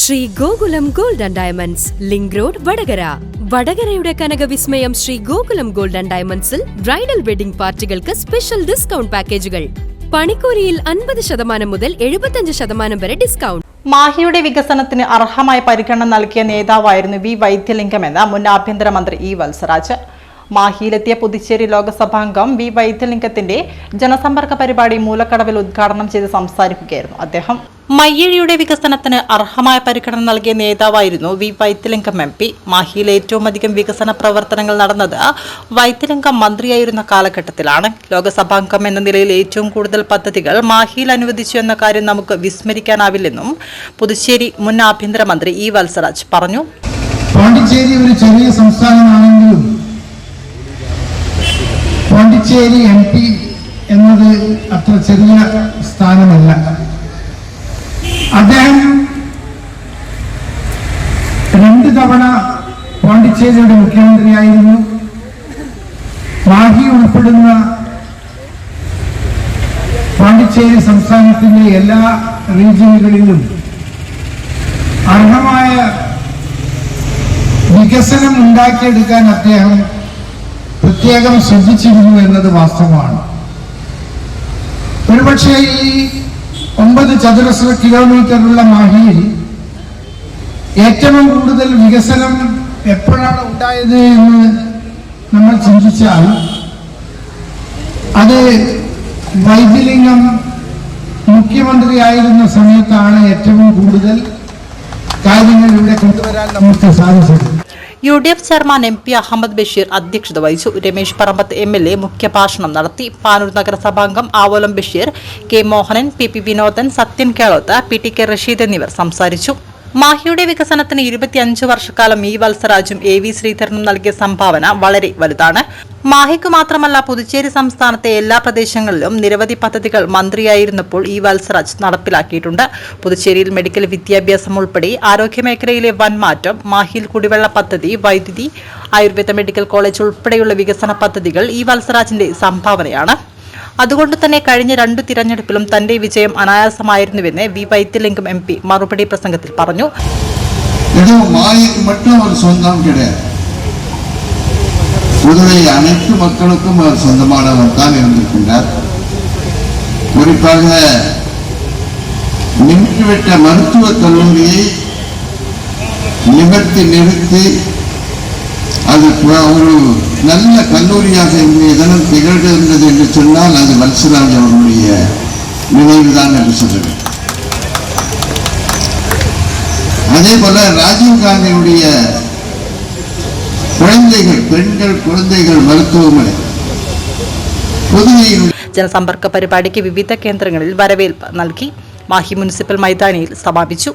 Sree Gokulam gold and diamonds link road Vadakara. വടകരയുടെ കനകവിസ്മയം Sree Gokulam gold and ഡയമണ്ട്സിൽ bridal wedding പാർട്ടികൾക്ക് special discount പാക്കേജുകൾ പണിക്കൂലിയിൽ അൻപത് ശതമാനം മുതൽ എഴുപത്തഞ്ച് ശതമാനം വരെ ഡിസ്കൗണ്ട് മാഹിയുടെ വികസനത്തിന് അർഹമായ പരിഗണന നൽകിയ നേതാവായിരുന്നു വി വൈദ്യലിംഗമെന്ന് മുൻ ആഭ്യന്തരമന്ത്രി ഇ വത്സരാജ്. മാഹിയിലെത്തിയ പുതുച്ചേരി ലോകസഭാംഗം വി വൈദ്യലിംഗത്തിന്റെ ജനസമ്പർക്ക പരിപാടി മൂലക്കടവിൽ ഉദ്ഘാടനം ചെയ്ത് സംസാരിക്കുകയായിരുന്നു അദ്ദേഹം. മയ്യഴിയുടെ വികസനത്തിന് അർഹമായ പരിഗണന നൽകിയ നേതാവായിരുന്നു വി വൈദ്യലിംഗം എം പി. മാഹിയിൽ ഏറ്റവും അധികം വികസന പ്രവർത്തനങ്ങൾ നടന്നത് വൈദ്യലിംഗം മന്ത്രിയായിരുന്ന കാലഘട്ടത്തിലാണ്. ലോകസഭാംഗം എന്ന നിലയിൽ ഏറ്റവും കൂടുതൽ പദ്ധതികൾ മാഹിയിൽ അനുവദിച്ചു എന്ന കാര്യം നമുക്ക് വിസ്മരിക്കാനാവില്ലെന്നും പുതുച്ചേരി മുൻ ആഭ്യന്തരമന്ത്രി ഇ വത്സരാജ് പറഞ്ഞു. പോണ്ടിച്ചേരി ഒരു ചെറിയ സംസ്ഥാനമാണെങ്കിലും പോണ്ടിച്ചേരി എം പി എന്നത് അത്ര ചെറിയ സ്ഥാനമല്ല. അദ്ദേഹം രണ്ട് തവണ പോണ്ടിച്ചേരിയുടെ മുഖ്യമന്ത്രിയായിരുന്നു. മാഹി ഉൾപ്പെടുന്ന പോണ്ടിച്ചേരി സംസ്ഥാനത്തിന്റെ എല്ലാ റീജിയനുകളിലും അർഹമായ വികസനം ഉണ്ടാക്കിയെടുക്കാൻ അദ്ദേഹം പ്രത്യേകം ശ്രദ്ധിച്ചിരുന്നു എന്നത് വാസ്തവമാണ്. ഒരുപക്ഷെ ഈ ഒമ്പത് ചതുരശ്ര കിലോമീറ്ററുള്ള മാഹിയിൽ ഏറ്റവും കൂടുതൽ വികസനം എപ്പോഴാണ് ഉണ്ടായത് എന്ന് നമ്മൾ ചിന്തിച്ചാൽ അത് വൈദ്യലിംഗം മുഖ്യമന്ത്രിയായിരുന്ന സമയത്താണ് ഏറ്റവും കൂടുതൽ കാര്യങ്ങൾ ഇവിടെ കൊണ്ടുവരാൻ നമുക്ക് സാധിച്ചത്. U D F chairman M P Ahammed Basheer അധ്യക്ഷത വഹിച്ചു. Ramesh Parambath M L A മുഖ്യഭാഷണം നടത്തി. Panoor നഗരസഭാംഗം Avolam Basheer K Mohanan P P Vinodan Sathyan Kelot P T K Rasheed എന്നിവർ സംസാരിച്ചു. മാഹിയുടെ വികസനത്തിന് ഇരുപത്തിയഞ്ച് വർഷക്കാലം ഇ വത്സരാജും എ വി ശ്രീധരനും നൽകിയ സംഭാവന വളരെ വലുതാണ്. മാഹിക്ക് മാത്രമല്ല പുതുച്ചേരി സംസ്ഥാനത്തെ എല്ലാ പ്രദേശങ്ങളിലും നിരവധി പദ്ധതികൾ മന്ത്രിയായിരുന്നപ്പോൾ ഇ വത്സരാജ് നടപ്പിലാക്കിയിട്ടുണ്ട്. പുതുച്ചേരിയിൽ മെഡിക്കൽ വിദ്യാഭ്യാസം ഉൾപ്പെടെ ആരോഗ്യമേഖലയിലെ വൻമാറ്റം മാഹിയിൽ കുടിവെള്ള പദ്ധതി വൈദ്യുതി ആയുർവേദ മെഡിക്കൽ കോളേജ് ഉൾപ്പെടെയുള്ള വികസന പദ്ധതികൾ ഇ വത്സരാജിന്റെ സംഭാവനയാണ്. അതുകൊണ്ട് തന്നെ കഴിഞ്ഞ രണ്ടു തിരഞ്ഞെടുപ്പിലും തന്റെ വിജയം അനായാസമായിരുന്നുവെന്ന് വി വൈദ്യലിംഗം എം പി മറുപടി പ്രസംഗത്തിൽ പറഞ്ഞു இது மாயைக்கு மட்டும் ஒரு சொந்தம் கிடையாது புதுவை அனைத்து மக்களுக்கும் அவர் சொந்தமானவர் தான் இருந்திருக்கின்றார் குறிப்பாக நின்றுவிட்ட மருத்துவக் கல்லூரியை நிமிர்த்தி நிறுத்தி அது பு- ஒரு நல்ல கல்லூரியாக இன்றைய தினம் திகழ்கின்றது என்று சொன்னால் அது வல்சராஜ் அவர்களுடைய நினைவுதான் என்று சொல்லுவேன் அதே போல ராஜீவ் காந்தியுடைய குழந்தைகள் பெண்கள் குழந்தைகள் மருத்துவமனை புதுவையில் ജനസമ്പർക്ക പരിപാടിക്ക് വിവിധ കേന്ദ്രങ്ങളിൽ വരവേൽപ്പ് നൽകി മാഹി മുനിസിപ്പൽ മൈതാനിയിൽ സമാപിച്ചു